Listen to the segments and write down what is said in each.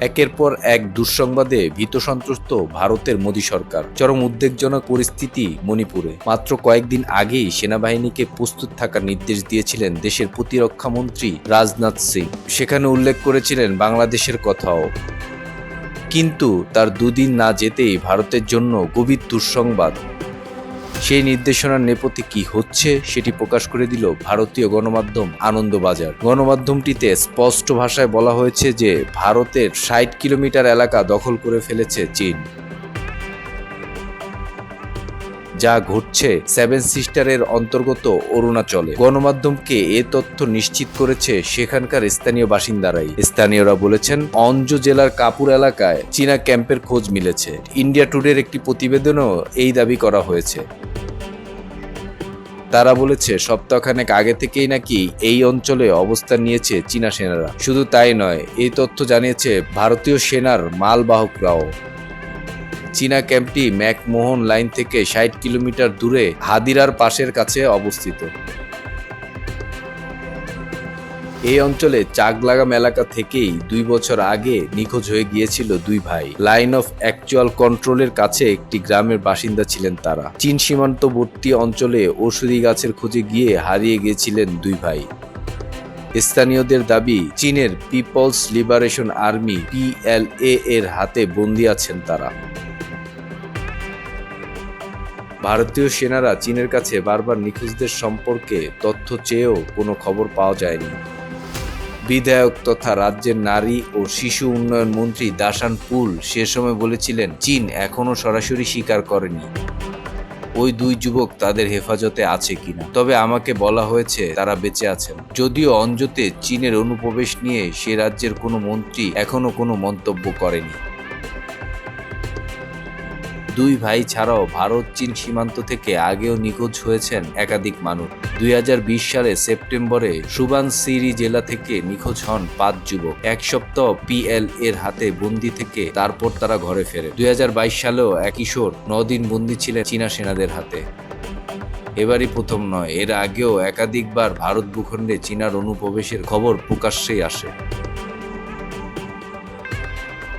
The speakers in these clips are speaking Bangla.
একের পর এক দুঃসংবাদে ভীত সন্ত্রস্ত ভারতের মোদী সরকার। চরম উদ্বেগজনক পরিস্থিতি মণিপুরে। মাত্র কয়েকদিন আগেই সেনাবাহিনীকে প্রস্তুত থাকার নির্দেশ দিয়েছিলেন দেশের প্রতিরক্ষা মন্ত্রী রাজনাথ সিং। সেখানে উল্লেখ করেছিলেন বাংলাদেশের কথাও। কিন্তু তার দুদিন না যেতেই ভারতের জন্য গভীর দুঃসংবাদ সেই নির্দেশনার নেপথ্যে কি হচ্ছে সেটি প্রকাশ করে দিল ভারতীয় গণমাধ্যম আনন্দবাজার। গণমাধ্যমটিতে স্পষ্ট ভাষায় বলা হয়েছে যে ভারতের ষাট কিলোমিটার এলাকা দখল করে ফেলেছে চীন। যা ঘটছে সেভেন সিস্টারের অন্তর্গত অরুণাচলে। গণমাধ্যমকে এ তথ্য নিশ্চিত করেছে সেখানকার স্থানীয় বাসিন্দারাই। স্থানীয়রা বলেছেন, অঞ্জ জেলার কাপুর এলাকায় চীনা ক্যাম্পের খোঁজ মিলেছে। ইন্ডিয়া টুডের একটি প্রতিবেদনও এই দাবি করা হয়েছে। তারা বলেছে, সপ্তাহখানেক আগে থেকেই নাকি এই অঞ্চলে অবস্থান নিয়েছে চীনা সেনারা। শুধু তাই নয়, এই তথ্য জানিয়েছে ভারতীয় সেনার মালবাহকরাও চীনা ক্যাম্পটি ম্যাকমোহন লাইন থেকে ষাট কিলোমিটার দূরে হাদিরার পাশের কাছে অবস্থিত। এই অঞ্চলে চাকলাগাম এলাকা থেকেই দুই বছর আগে নিখোঁজ হয়ে গিয়েছিল দুই ভাই। লাইন অফ অ্যাকচুয়াল কন্ট্রোলের কাছে একটি গ্রামের বাসিন্দা ছিলেন তারা। চীন সীমান্তবর্তী অঞ্চলে ঔষধি গাছের খোঁজে গিয়ে হারিয়ে গিয়েছিলেন দুই ভাই। স্থানীয়দের দাবি, চীনের পিপলস লিবারেশন আর্মি পিএলএ এর হাতে বন্দী আছেন তারা। ভারতীয় সেনারা চীনের কাছে বারবার নিখোঁজদের সম্পর্কে তথ্য চেয়েও কোনো খবর পাওয়া যায়নি। বিধায়ক তথা রাজ্যের নারী ও শিশু উন্নয়ন মন্ত্রী দাসান পুল সে সময় বলেছিলেন, চীন এখনও সরাসরি স্বীকার করেনি। ওই দুই যুবক তাদের হেফাজতে আছে কিনা। তবে আমাকে বলা হয়েছে, তারা বেঁচে আছেন। যদিও অঞ্জতে চীনের অনুপ্রবেশ নিয়ে সে রাজ্যের কোনো মন্ত্রী এখনও কোনো মন্তব্য করেনি। দুই ভাই ছাড়াও ভারত, চীন সীমান্ত থেকে আগেও নিখোঁজ হয়েছেন একাধিক মানুষ। দুই হাজার বিশ সালে সেপ্টেম্বরে সুবান সিরি জেলা থেকে নিখোঁজ হন পাঁচ যুবক। এক সপ্তাহ পিএল এর হাতে বন্দি থেকে তারপর তারা ঘরে ফেরে। দুই হাজার বাইশ সালেও এক কিশোর নদিন বন্দি ছিলেন চীনা সেনাদের হাতে। এবারই প্রথম নয়, এর আগেও একাধিকবার ভারত ভূখণ্ডে চীনার অনুপ্রবেশের খবর প্রকাশ্যেই আসে।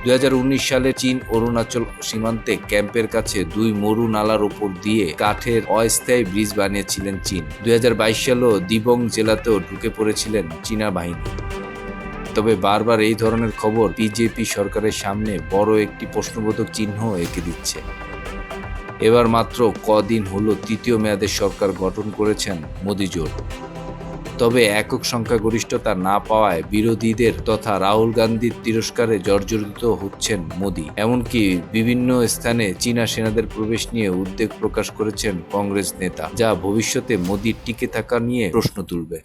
দুই হাজার উনিশ সালে চীন অরুণাচল সীমান্তে ক্যাম্পের কাছে দুই মরু নালার উপর দিয়ে কাঠের অস্থায়ী ব্রিজ বানিয়েছিলেন চীন। দুই সালেও দিবং জেলাতেও ঢুকে পড়েছিলেন চীনা বাহিনী। তবে বারবার এই ধরনের খবর বিজেপি সরকারের সামনে বড় একটি প্রশ্নবোধক চিহ্ন এঁকে দিচ্ছে। এবার মাত্র কদিন হলো তৃতীয় মেয়াদের সরকার গঠন করেছেন মোদী জোট। তবে একক সংখ্যাগরিষ্ঠতা না পাওয়ায় বিরোধীদের তথা রাহুল গান্ধীর তিরস্কারে জর্জরিত হচ্ছেন মোদি। এমনকি বিভিন্ন স্থানে চীনা সেনাদের প্রবেশ নিয়ে উদ্বেগ প্রকাশ করেছেন কংগ্রেস নেতা, যা ভবিষ্যতে মোদির টিকে থাকা নিয়ে প্রশ্ন তুলবে।